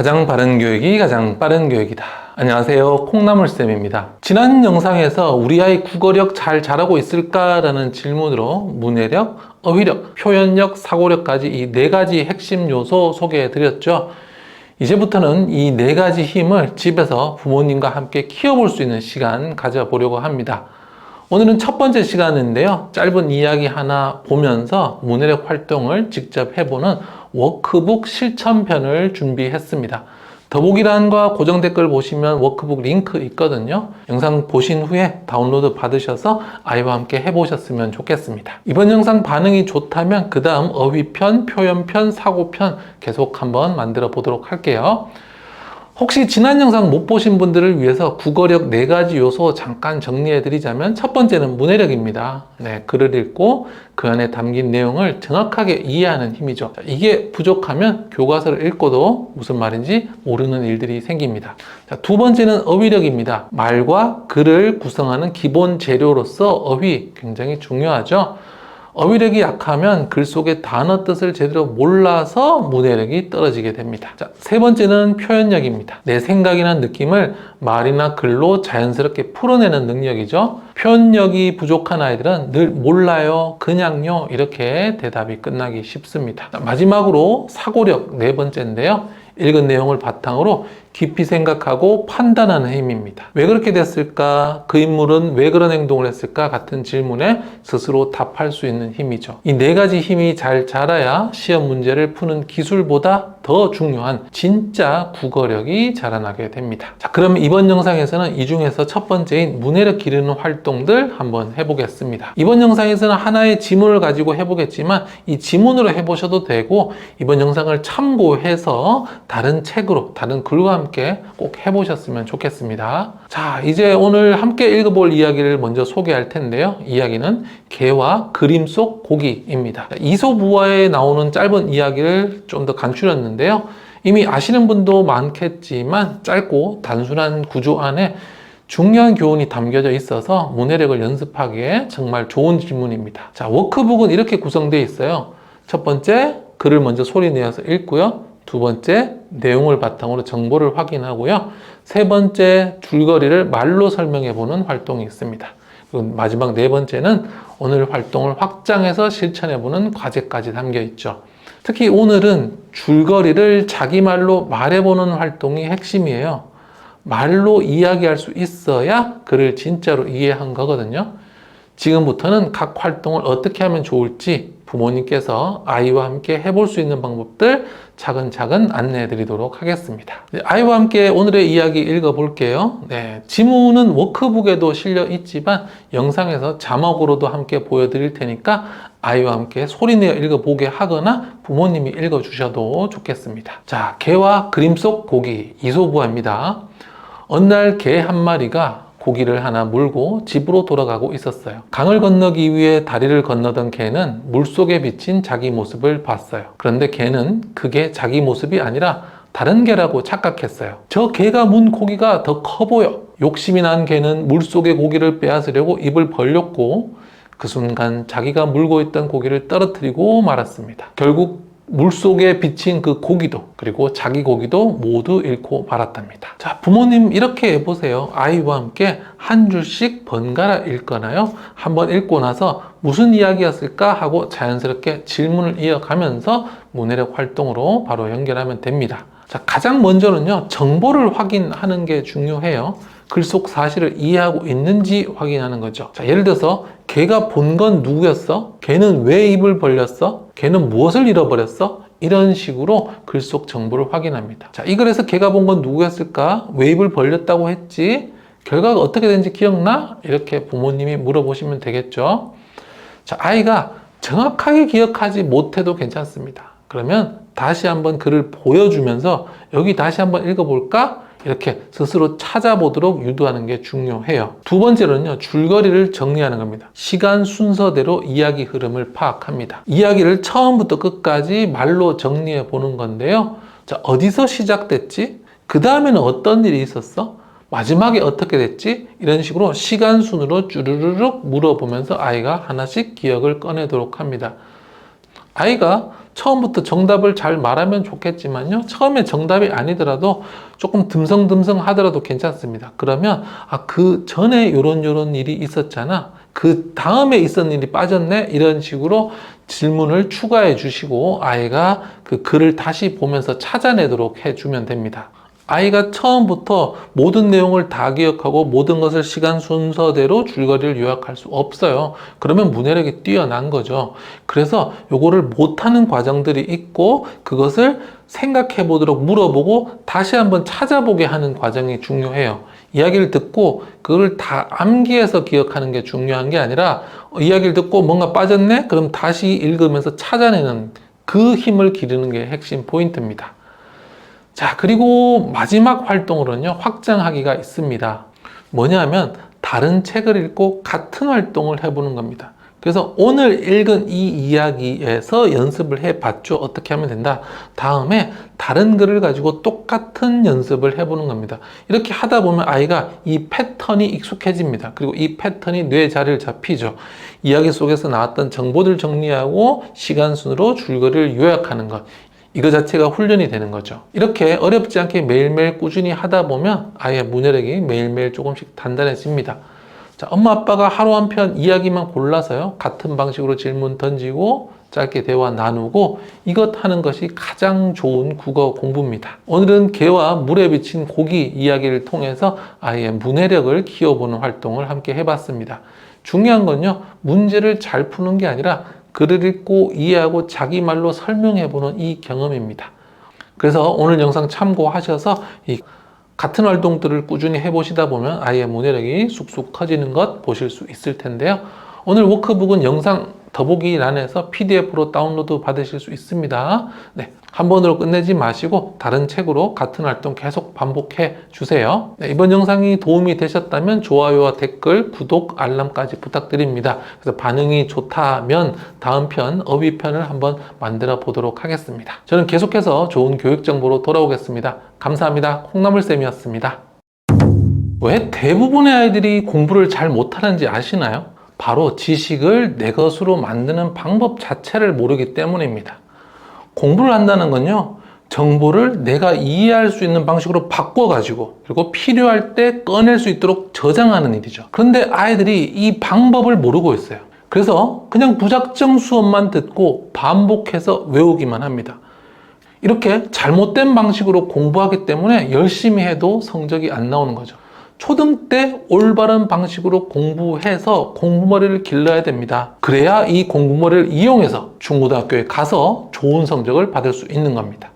가장 바른 교육이 가장 빠른 교육이다. 안녕하세요. 콩나물쌤입니다. 지난 영상에서 우리 아이 국어력 잘 자라고 있을까라는 질문으로 문해력, 어휘력, 표현력, 사고력까지 이 네 가지 핵심 요소 소개해 드렸죠. 이제부터는 이 네 가지 힘을 집에서 부모님과 함께 키워볼 수 있는 시간 가져보려고 합니다. 오늘은 첫 번째 시간인데요. 짧은 이야기 하나 보면서 문해력 활동을 직접 해보는 워크북 실천편을 준비했습니다. 더보기란과 고정 댓글 보시면 워크북 링크 있거든요. 영상 보신 후에 다운로드 받으셔서 아이와 함께 해보셨으면 좋겠습니다. 이번 영상 반응이 좋다면 그 다음 어휘편, 표현편, 사고편 계속 한번 만들어 보도록 할게요. 혹시 지난 영상 못 보신 분들을 위해서 국어력 네 가지 요소 잠깐 정리해 드리자면 첫 번째는 문해력입니다. 네, 글을 읽고 그 안에 담긴 내용을 정확하게 이해하는 힘이죠. 자, 이게 부족하면 교과서를 읽고도 무슨 말인지 모르는 일들이 생깁니다. 자, 두 번째는 어휘력입니다. 말과 글을 구성하는 기본 재료로서 어휘 굉장히 중요하죠. 어휘력이 약하면 글 속의 단어 뜻을 제대로 몰라서 문해력이 떨어지게 됩니다. 자, 세 번째는 표현력입니다. 내 생각이나 느낌을 말이나 글로 자연스럽게 풀어내는 능력이죠. 표현력이 부족한 아이들은 늘 몰라요, 그냥요, 이렇게 대답이 끝나기 쉽습니다. 자, 마지막으로 사고력 네 번째인데요. 읽은 내용을 바탕으로 깊이 생각하고 판단하는 힘입니다. 왜 그렇게 됐을까? 그 인물은 왜 그런 행동을 했을까? 같은 질문에 스스로 답할 수 있는 힘이죠. 이 네 가지 힘이 잘 자라야 시험 문제를 푸는 기술보다 더 중요한 진짜 국어력이 자라나게 됩니다. 자, 그럼 이번 영상에서는 이 중에서 첫 번째인 문해력 기르는 활동들 한번 해보겠습니다. 이번 영상에서는 하나의 지문을 가지고 해보겠지만 이 지문으로 해보셔도 되고 이번 영상을 참고해서 다른 책으로, 다른 글과 함께 꼭 해보셨으면 좋겠습니다. 자, 이제 오늘 함께 읽어볼 이야기를 먼저 소개할 텐데요. 이야기는 개와 그림 속 고기입니다. 이소부화에 나오는 짧은 이야기를 좀 더 간추렸는데요. 이미 아시는 분도 많겠지만 짧고 단순한 구조 안에 중요한 교훈이 담겨져 있어서 문해력을 연습하기에 정말 좋은 질문입니다. 자, 워크북은 이렇게 구성되어 있어요. 첫 번째, 글을 먼저 소리 내어서 읽고요. 두 번째, 내용을 바탕으로 정보를 확인하고요. 세 번째, 줄거리를 말로 설명해 보는 활동이 있습니다. 그리고 마지막 네 번째는 오늘 활동을 확장해서 실천해 보는 과제까지 담겨 있죠. 특히 오늘은 줄거리를 자기 말로 말해 보는 활동이 핵심이에요. 말로 이야기할 수 있어야 글을 진짜로 이해한 거거든요. 지금부터는 각 활동을 어떻게 하면 좋을지 부모님께서 아이와 함께 해볼 수 있는 방법들 차근차근 안내해 드리도록 하겠습니다. 아이와 함께 오늘의 이야기 읽어 볼게요. 네, 지문은 워크북에도 실려 있지만 영상에서 자막으로도 함께 보여드릴 테니까 아이와 함께 소리내어 읽어보게 하거나 부모님이 읽어주셔도 좋겠습니다. 자, 개와 그림 속 고기 이소부화입니다. 어느 날 개 한 마리가 고기를 하나 물고 집으로 돌아가고 있었어요. 강을 건너기 위해 다리를 건너던 개는 물속에 비친 자기 모습을 봤어요. 그런데 개는 그게 자기 모습이 아니라 다른 개라고 착각했어요. 저 개가 문 고기가 더 커 보여. 욕심이 난 개는 물속의 고기를 빼앗으려고 입을 벌렸고 그 순간 자기가 물고 있던 고기를 떨어뜨리고 말았습니다. 결국 물속에 비친 그 고기도 그리고 자기 고기도 모두 잃고 말았답니다. 자, 부모님 이렇게 해보세요. 아이와 함께 한 줄씩 번갈아 읽거나요. 한번 읽고 나서 무슨 이야기였을까 하고 자연스럽게 질문을 이어가면서 문해력 활동으로 바로 연결하면 됩니다. 자, 가장 먼저는요, 정보를 확인하는 게 중요해요. 글 속 사실을 이해하고 있는지 확인하는 거죠. 자, 예를 들어서 걔가 본 건 누구였어? 걔는 왜 입을 벌렸어? 걔는 무엇을 잃어버렸어? 이런 식으로 글 속 정보를 확인합니다. 자, 이 글에서 걔가 본 건 누구였을까? 왜 입을 벌렸다고 했지? 결과가 어떻게 된지 기억나? 이렇게 부모님이 물어보시면 되겠죠. 자, 아이가 정확하게 기억하지 못해도 괜찮습니다. 그러면 다시 한번 글을 보여주면서 여기 다시 한번 읽어볼까? 이렇게 스스로 찾아보도록 유도하는 게 중요해요. 두 번째로는요, 줄거리를 정리하는 겁니다. 시간 순서대로 이야기 흐름을 파악합니다. 이야기를 처음부터 끝까지 말로 정리해 보는 건데요. 자, 어디서 시작됐지? 그 다음에는 어떤 일이 있었어? 마지막에 어떻게 됐지? 이런 식으로 시간 순으로 쭈르르륵 물어보면서 아이가 하나씩 기억을 꺼내도록 합니다. 아이가 처음부터 정답을 잘 말하면 좋겠지만요. 처음에 정답이 아니더라도 조금 듬성듬성 하더라도 괜찮습니다. 그러면 아, 그 전에 요런 요런 일이 있었잖아. 그 다음에 있었는 일이 빠졌네. 이런 식으로 질문을 추가해 주시고 아이가 그 글을 다시 보면서 찾아내도록 해 주면 됩니다. 아이가 처음부터 모든 내용을 다 기억하고 모든 것을 시간 순서대로 줄거리를 요약할 수 없어요. 그러면 문해력이 뛰어난 거죠. 그래서 요거를 못하는 과정들이 있고 그것을 생각해 보도록 물어보고 다시 한번 찾아보게 하는 과정이 중요해요. 이야기를 듣고 그걸 다 암기해서 기억하는 게 중요한 게 아니라 어, 이야기를 듣고 뭔가 빠졌네? 그럼 다시 읽으면서 찾아내는 그 힘을 기르는 게 핵심 포인트입니다. 자, 그리고 마지막 활동으로는요, 확장하기가 있습니다. 뭐냐면, 다른 책을 읽고 같은 활동을 해보는 겁니다. 그래서 오늘 읽은 이 이야기에서 연습을 해 봤죠. 어떻게 하면 된다. 다음에 다른 글을 가지고 똑같은 연습을 해보는 겁니다. 이렇게 하다 보면 아이가 이 패턴이 익숙해집니다. 그리고 이 패턴이 뇌 자리를 잡히죠. 이야기 속에서 나왔던 정보들 정리하고 시간 순으로 줄거리를 요약하는 것. 이거 자체가 훈련이 되는 거죠. 이렇게 어렵지 않게 매일매일 꾸준히 하다 보면 아이의 문해력이 매일매일 조금씩 단단해집니다. 자, 엄마 아빠가 하루 한 편 이야기만 골라서요. 같은 방식으로 질문 던지고 짧게 대화 나누고 이것 하는 것이 가장 좋은 국어 공부입니다. 오늘은 개와 물에 비친 고기 이야기를 통해서 아이의 문해력을 키워보는 활동을 함께 해봤습니다. 중요한 건요, 문제를 잘 푸는 게 아니라 글을 읽고 이해하고 자기 말로 설명해보는 이 경험입니다. 그래서 오늘 영상 참고하셔서 이 같은 활동들을 꾸준히 해보시다 보면 아이의 문해력이 쑥쑥 커지는 것 보실 수 있을 텐데요. 오늘 워크북은 영상 더보기란에서 PDF로 다운로드 받으실 수 있습니다. 네, 한 번으로 끝내지 마시고 다른 책으로 같은 활동 계속 반복해 주세요. 네, 이번 영상이 도움이 되셨다면 좋아요와 댓글, 구독, 알람까지 부탁드립니다. 그래서 반응이 좋다면 다음 편, 어휘 편을 한번 만들어 보도록 하겠습니다. 저는 계속해서 좋은 교육 정보로 돌아오겠습니다. 감사합니다. 콩나물쌤이었습니다. 왜 대부분의 아이들이 공부를 잘 못하는지 아시나요? 바로 지식을 내 것으로 만드는 방법 자체를 모르기 때문입니다. 공부를 한다는 건요, 정보를 내가 이해할 수 있는 방식으로 바꿔가지고, 그리고 필요할 때 꺼낼 수 있도록 저장하는 일이죠. 그런데 아이들이 이 방법을 모르고 있어요. 그래서 그냥 무작정 수업만 듣고 반복해서 외우기만 합니다. 이렇게 잘못된 방식으로 공부하기 때문에 열심히 해도 성적이 안 나오는 거죠. 초등 때 올바른 방식으로 공부해서 공부머리를 길러야 됩니다. 그래야 이 공부머리를 이용해서 중고등학교에 가서 좋은 성적을 받을 수 있는 겁니다.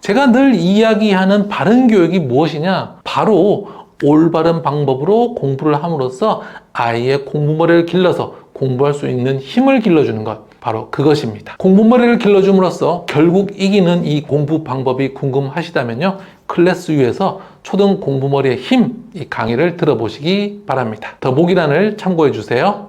제가 늘 이야기하는 바른 교육이 무엇이냐? 바로 올바른 방법으로 공부를 함으로써 아이의 공부머리를 길러서 공부할 수 있는 힘을 길러주는 것. 바로 그것입니다. 공부머리를 길러줌으로써 결국 이기는 이 공부 방법이 궁금하시다면요. 클래스 U에서 초등 공부머리의 힘, 이 강의를 들어보시기 바랍니다. 더보기란을 참고해 주세요.